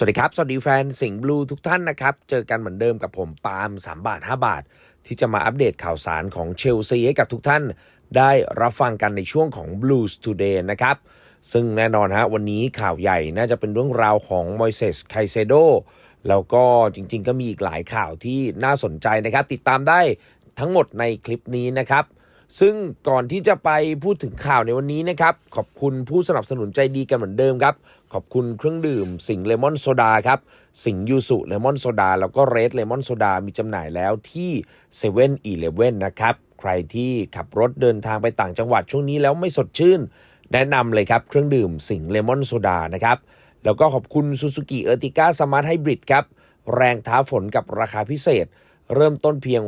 สวัสดีครับ สวัสดีแฟนสิงห์บลูทุกท่านนะครับ เจอกันเหมือนเดิมกับผมปาล์ม3 บาท 5 บาท ที่จะมาอัปเดตข่าวสารของเชลซีให้กับทุกท่าน ได้รับฟังกันในช่วงของ Blues Today นะครับ ซึ่งแน่นอนฮะวันนี้ข่าวใหญ่น่าจะเป็นเรื่องราวของมอยเซสไคเซโดแล้วก็จริงๆ ก็มีอีกหลายข่าวที่น่าสนใจนะครับ ติดตามได้ทั้งหมดในคลิปนี้นะครับซึ่งก่อนที่จะไปพูดถึงข่าวในวันนี้นะครับ ขอบคุณผู้สนับสนุนใจดีกันเหมือนเดิมครับ ขอบคุณเครื่องดื่ม สิงเลมอนโซดาครับ สิงยูสุเลมอนโซดาแล้วก็เรดเลมอนโซดามีจำหน่ายแล้วที่7 e เ e ่ e อีเลฟเว่นนะครับ ใครที่ขับรถเดินทางไปต่างจังหวัดช่วงนี้แล้วไม่สดชื่น แนะนำเลยครับเครื่องดื่มสิงเลมอนโซดานะครับ แล้วก็ขอบคุณ Suzuki Ertiga Smart Hybrid ครับ แรงท้าฝนกับราคาพิเศษเริ่มต้นเพียง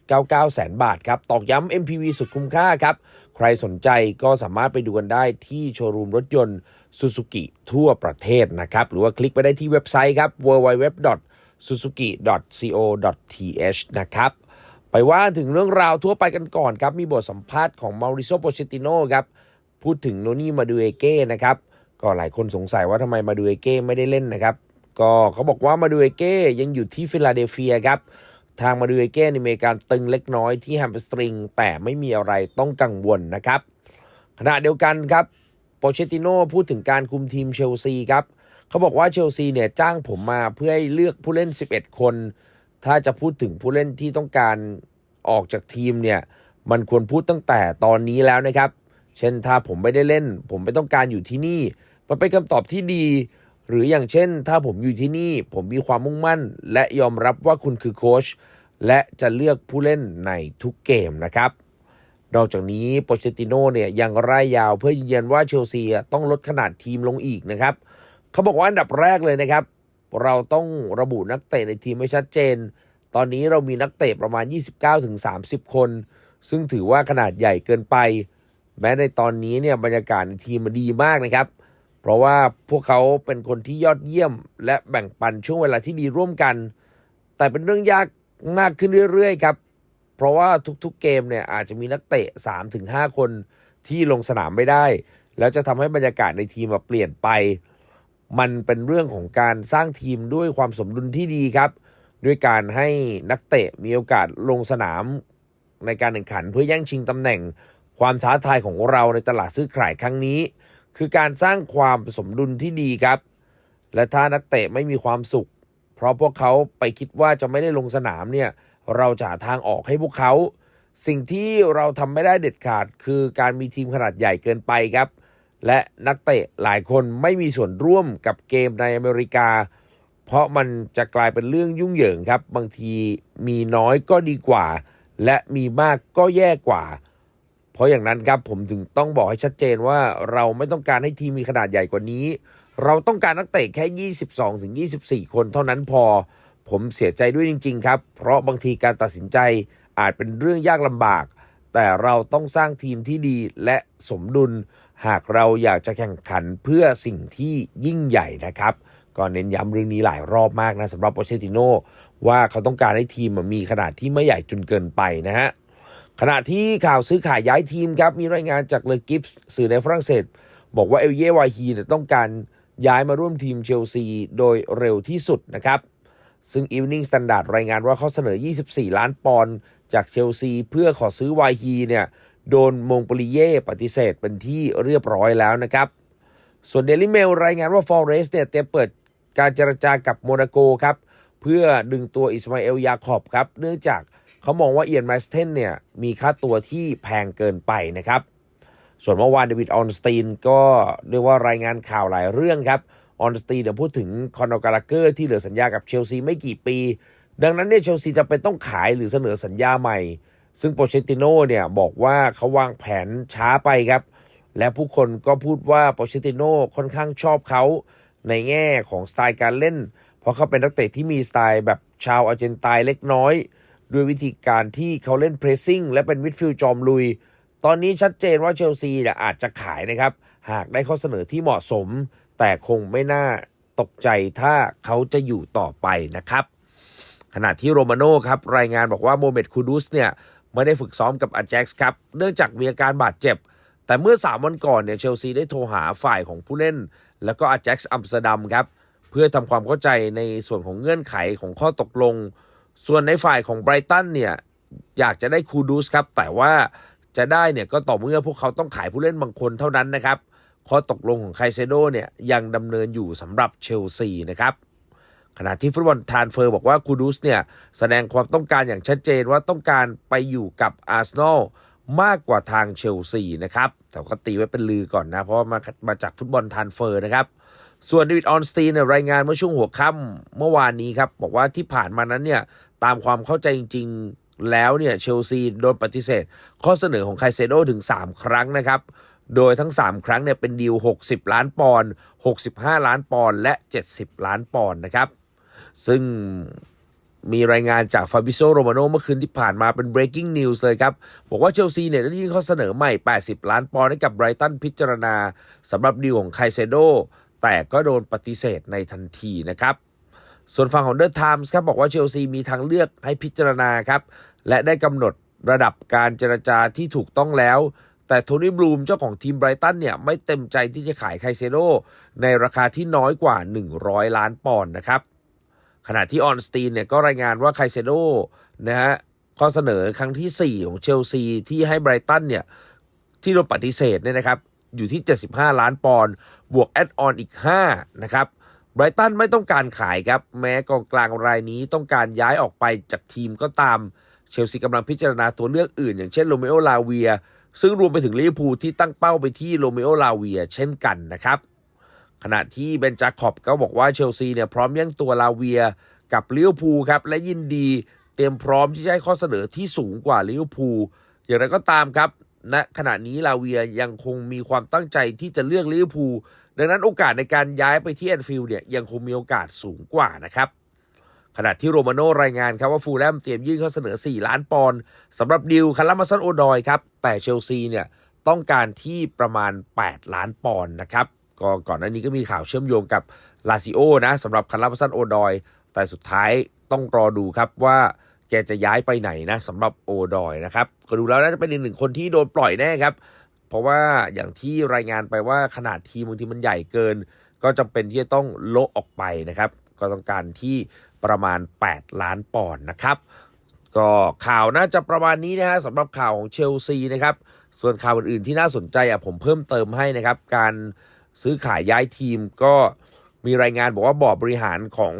6.99 แสนบาทครับ ตอกย้ำ MPV สุดคุ้มค่าครับ ใครสนใจก็สามารถไปดูกันได้ที่โชว์รูมรถยนต์ Suzuki ทั่วประเทศนะครับ หรือว่าคลิกไปได้ที่เว็บไซต์ครับ www.suzuki.co.th นะครับ ไปว่าถึงเรื่องราวทั่วไปกันก่อนครับ มีบทสัมภาษณ์ของมาริโซโปเชติโนครับ พูดถึงโนนี่มาดูเอเก้นะครับ ก็หลายคนสงสัยว่าทำไมมาดูเอเก้ไม่ได้เล่นนะครับ ก็เขาบอกว่ามาดูเอเก้ยังอยู่ที่ฟิลาเดลเฟียครับทางมาดูเอเก้มีอาการตึงเล็กน้อยที่แฮมสตริง แต่ไม่มีอะไรต้องกังวลนะครับ ขณะเดียวกันครับ ปเชติโน่พูดถึงการคุมทีมเชลซีครับเขาบอกว่าเชลซีเนี่ยจ้างผมมาเพื่อให้เลือกผู้เล่น 11 คน ถ้าจะพูดถึงผู้เล่นที่ต้องการออกจากทีมเนี่ยมันควรพูดตั้งแต่ตอนนี้แล้วนะครับ เช่นถ้าผมไม่ได้เล่น ผมไม่ต้องการอยู่ที่นี่ มันเป็นคำตอบที่ดี หรืออย่างเช่น ถ้าผมอยู่ที่นี่ ผมมีความมุ่งมั่น และยอมรับว่าคุณคือโค้ชและจะเลือกผู้เล่นในทุกเกมนะครับ นอกจากนี้โปเชติโน่เนี่ยยังร่ายยาวเพื่อยืนยันว่าเชลซีต้องลดขนาดทีมลงอีกนะครับเขาบอกว่าอันดับแรกเลยนะครับ เราต้องระบุนักเตะในทีมให้ชัดเจน ตอนนี้เรามีนักเตะประมาณ 29-30 คน ซึ่งถือว่าขนาดใหญ่เกินไป แม้ในตอนนี้เนี่ยบรรยากาศในทีมมันดีมากนะครับ เพราะว่าพวกเขาเป็นคนที่ยอดเยี่ยม และแบ่งปันช่วงเวลาที่ดีร่วมกัน แต่เป็นเรื่องยากมากขึ้นเรื่อยๆครับ เพราะว่าทุกๆเกมเนี่ยอาจจะมีนักเตะ 3-5 คนที่ลงสนามไม่ได้ แล้วจะทำให้บรรยากาศในทีมมาเปลี่ยนไป มันเป็นเรื่องของการสร้างทีมด้วยความสมดุลที่ดีครับ ด้วยการให้นักเตะมีโอกาสลงสนามในการแข่งขันเพื่อแย่งชิงตำแหน่ง ความท้าทายของเราในตลาดซื้อขายครั้งนี้ คือการสร้างความสมดุลที่ดีครับ และถ้านักเตะไม่มีความสุข เพราะพวกเขาไปคิดว่าจะไม่ได้ลงสนามเนี่ย เราจะหาทางออกให้พวกเขา สิ่งที่เราทำไม่ได้เด็ดขาดคือการมีทีมขนาดใหญ่เกินไปครับ และนักเตะหลายคนไม่มีส่วนร่วมกับเกมในอเมริกา เพราะมันจะกลายเป็นเรื่องยุ่งเหยิงครับ บางทีมีน้อยก็ดีกว่า และมีมากก็แย่กว่า เพราะอย่างนั้นครับผมถึงต้องบอกให้ชัดเจนว่าเราไม่ต้องการให้ทีมมีขนาดใหญ่กว่านี้ เราต้องการนักเตะแค่ 22ถึง24 คนเท่านั้นพอ ผมเสียใจด้วยจริง ๆ ครับ เพราะบางทีการตัดสินใจอาจเป็นเรื่องยากลำบาก แต่เราต้องสร้างทีมที่ดีและสมดุล หากเราอยากจะแข่งขันเพื่อสิ่งที่ยิ่งใหญ่นะครับก็เน้นย้ำเรื่องนี้หลายรอบมากนะสำหรับโปเชติโนว่าเขาต้องการให้ทีมมีขนาดที่ไม่ใหญ่จนเกินไปนะฮะขณะที่ข่าวซื้อขายย้ายทีมครับ มีรายงานจากเลกิฟส์สื่อในฝรั่งเศส บอกว่าเอลเยวาฮีต้องการย้ายมาร่วมทีมเชลซีโดยเร็วที่สุดนะครับ ซึ่ง Evening Standard รายงานว่าเขาเสนอ 24 ล้านปอนด์จากเชลซี เพื่อขอซื้อวาฮีเนี่ยโดนมงปริเย่ปฏิเสธเป็นที่เรียบร้อยแล้วนะครับ ส่วนเดลิเมลรายงานว่าฟอเรสเนี่ยเตรียมเปิดการเจรจากับโมนาโกครับ เพื่อดึงตัวอิสมาเอลยาคอบครับ เนื่องจากเขามองว่าเอียนแมสเทนเนี่ยมีค่าตัวที่แพงเกินไปนะครับ ส่วนเมื่อวานเดวิดออนสตีนก็เรียกว่ารายงานข่าวหลายเรื่องครับ ออนสตีเดี๋ยวพูดถึงคอนอกาลาเกอร์ที่เหลือสัญญากับเชลซีไม่กี่ปี ดังนั้นเนี่ยเชลซีจะเป็นต้องขายหรือเสนอสัญญาใหม่ ซึ่งโปเชติโน่เนี่ยบอกว่าเขาวางแผนช้าไปครับ และผู้คนก็พูดว่าโปเชติโน่ค่อนข้างชอบเขาในแง่ของสไตล์การเล่น เพราะเขาเป็นนักเตะที่มีสไตล์แบบชาวอาร์เจนไตน์เล็กน้อยด้วยวิธีการที่เขาเล่นเพรสซิ่งและเป็นมิดฟิลด์จอมลุย ตอนนี้ชัดเจนว่าเชลซีอาจจะขายนะครับ หากได้ข้อเสนอที่เหมาะสม แต่คงไม่น่าตกใจถ้าเขาจะอยู่ต่อไปนะครับ ขณะที่โรมาโน่ครับรายงานบอกว่าโมเมดคูดุสเนี่ยไม่ได้ฝึกซ้อมกับอาแจ็กซ์ครับ เนื่องจากมีอาการบาดเจ็บ แต่เมื่อ 3 วันก่อนเนี่ยเชลซีได้โทรหาฝ่ายของผู้เล่น แล้วก็อาแจ็กซ์อัมสเตอร์ดัมครับเพื่อทำความเข้าใจในส่วนของเงื่อนไขของข้อตกลง ส่วนในฝ่ายของไบรตันเนี่ยอยากจะได้คูดูสครับแต่ว่าจะได้เนี่ยก็ต่อเมื่อพวกเขาต้องขายผู้เล่นบางคนเท่านั้นนะครับ ข้อตกลงของไคเซโดเนี่ยยังดำเนินอยู่สำหรับเชลซีนะครับขณะที่ฟุตบอลทานเฟอร์บอกว่าคูดูสเนี่ยแสดงความต้องการอย่างชัดเจนว่าต้องการไปอยู่กับอาร์เซนอลมากกว่าทางเชลซีนะครับ แต่ก็ตีไว้เป็นลือก่อนนะ เพราะมามาจากฟุตบอลทานเฟอร์นะครับ ส่วนเดวิดออนสตีนรายงานเมื่อช่วงหัวค่ำเมื่อวานนี้ครับ บอกว่าที่ผ่านมานั้นเนี่ยตามความเข้าใจจริง ๆ แล้วเนี่ยเชลซีโดนปฏิเสธ ข้อเสนอของไคเซโดถึง 3 ครั้งนะครับ โดยทั้ง 3 ครั้งเนี่ยเป็นดีล 60 ล้านปอนด์ 65 ล้านปอนด์ และ 70 ล้านปอนด์นะครับ ซึ่งมีรายงานจากฟาบิโซโรมาโนเมื่อคืนที่ผ่านมาเป็น breaking news เลยครับ บอกว่าเชลซีเนี่ยได้ยื่นข้อเสนอใหม่ 80 ล้านปอนด์ให้กับไบรตันพิจารณาสำหรับดีลของไคเซโด แต่ก็โดนปฏิเสธในทันทีนะครับส่วนฝั่งของเดอะไทมส์ครับบอกว่าเชลซีมีทางเลือกให้พิจารณาครับ และได้กำหนดระดับการเจรจาที่ถูกต้องแล้ว แต่โทนี่บลูมเจ้าของทีมไบรตันเนี่ยไม่เต็มใจที่จะขายไคเซโดในราคาที่น้อยกว่า 100 ล้านปอนด์นะครับ ขณะที่ออนสตีนเนี่ยก็รายงานว่าไคเซโดนะฮะข้อเสนอครั้งที่ 4 ของเชลซีที่ให้ไบรตันเนี่ยที่โดนปฏิเสธเนี่ยนะครับอยู่ที่ 75 ล้านปอนด์บวกแอดออนอีก 5 นะครับไบรตันไม่ต้องการขายครับ แม้กองกลางรายนี้ต้องการย้ายออกไปจากทีมก็ตามเชลซีกำลังพิจารณาตัวเลือกอื่น อย่างเช่นโรเมโอลาเวีย ซึ่งรวมไปถึงลิเวอร์พูลที่ตั้งเป้าไปที่โรเมโอลาเวียเช่นกันนะครับ ขณะที่เบนจาคอบก็บอกว่าเชลซีเนี่ยพร้อมแย่งตัวลาเวียกับลิเวอร์พูลครับและยินดีเตรียมพร้อมที่จะให้ข้อเสนอที่สูงกว่าลิเวอร์พูลอย่างไรก็ตามครับณขณะนี้ลาเวียยังคงมีความตั้งใจที่จะเลือกลิเวอร์พูลดังนั้นโอกาสในการย้ายไปที่แอนฟิลด์เนี่ยยังคงมีโอกาสสูงกว่านะครับ ขณะที่โรมาโนรายงานครับว่าฟูลแลมเตรียมยื่นข้อเสนอ 4 ล้านปอนด์สำหรับดิวคาร์ลมาซันโอดอยครับ แต่เชลซีเนี่ยต้องการที่ประมาณ 8 ล้านปอนด์นะครับก็ก่อนหน้านี้ก็มีข่าวเชื่อมโยงกับลาซิโอนะสำหรับคาร์ลมาซันโอดอย แต่สุดท้ายต้องรอดูครับว่าแกจะย้ายไปไหนนะสำหรับโอดอยนะครับก็ดูแล้วน่าจะเป็นอีกหนึ่งคนที่โดนปล่อยแน่ครับ เพราะว่าอย่างที่รายงานไปว่าขนาดทีมบางทีมันใหญ่เกิน ก็จำเป็นที่จะต้องโละออกไปนะครับ ก็ต้องการที่ประมาณ 8 ล้านปอนด์นะครับ ก็ข่าวน่าจะประมาณนี้นะฮะสำหรับข่าวของเชลซีนะครับส่วนข่าวอื่นๆที่น่าสนใจอะผมเพิ่มเติมให้นะครับ การซื้อขายย้ายทีมก็มีรายงานบอกว่าบอร์ดบริหารของ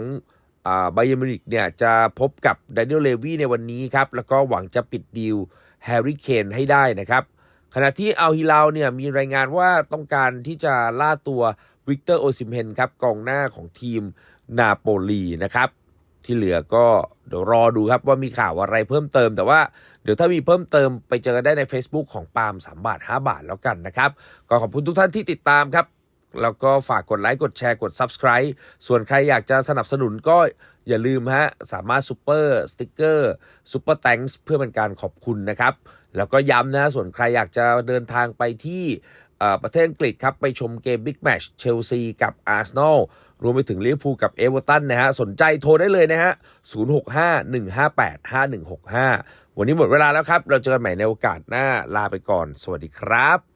ไบเยอร์มิริกเนี่ยจะพบกับด a น i e l เลวีในวันนี้ครับ แล้วก็หวังจะปิดดีลแฮร์รี่เคนให้ได้นะครับ ขณะที่อัลฮิลาเนี่ยมีรายงานว่าต้องการที่จะล่าตัววิกเตอร์โอซิมเฮนครับกองหน้าของทีม นาโปลีนะครับ ที่เหลือก็เดี๋ยวรอดูครับว่ามีข่าวอะไรเพิ่มเติม แต่ว่าเดี๋ยวถ้ามีเพิ่มเติมไปเจอกันได้ใน Facebook ของปาล์ม3บาท5บาทแล้วกันนะครับ ก็ขอบคุณทุกท่านที่ติดตามครับแล้วก็ฝากกดไลค์ กดแชร์ กด Subscribe ส่วนใครอยากจะสนับสนุนก็อย่าลืมฮะ สามารถซูเปอร์สติ๊กเกอร์ซูเปอร์แตงเพื่อเป็นการขอบคุณนะครับ แล้วก็ย้ำนะส่วนใครอยากจะเดินทางไปที่ประเทศอังกฤษครับ ไปชมเกมบิ๊กแมชเชลซีกับอาร์เซนอลรวมไปถึงลิเวอร์พูลกับเอเวอร์ตันนะฮะ สนใจโทรได้เลยนะฮะ 0651585165 วันนี้หมดเวลาแล้วครับ เราเจอกันใหม่ในโอกาสหน้าลาไปก่อน สวัสดีครับ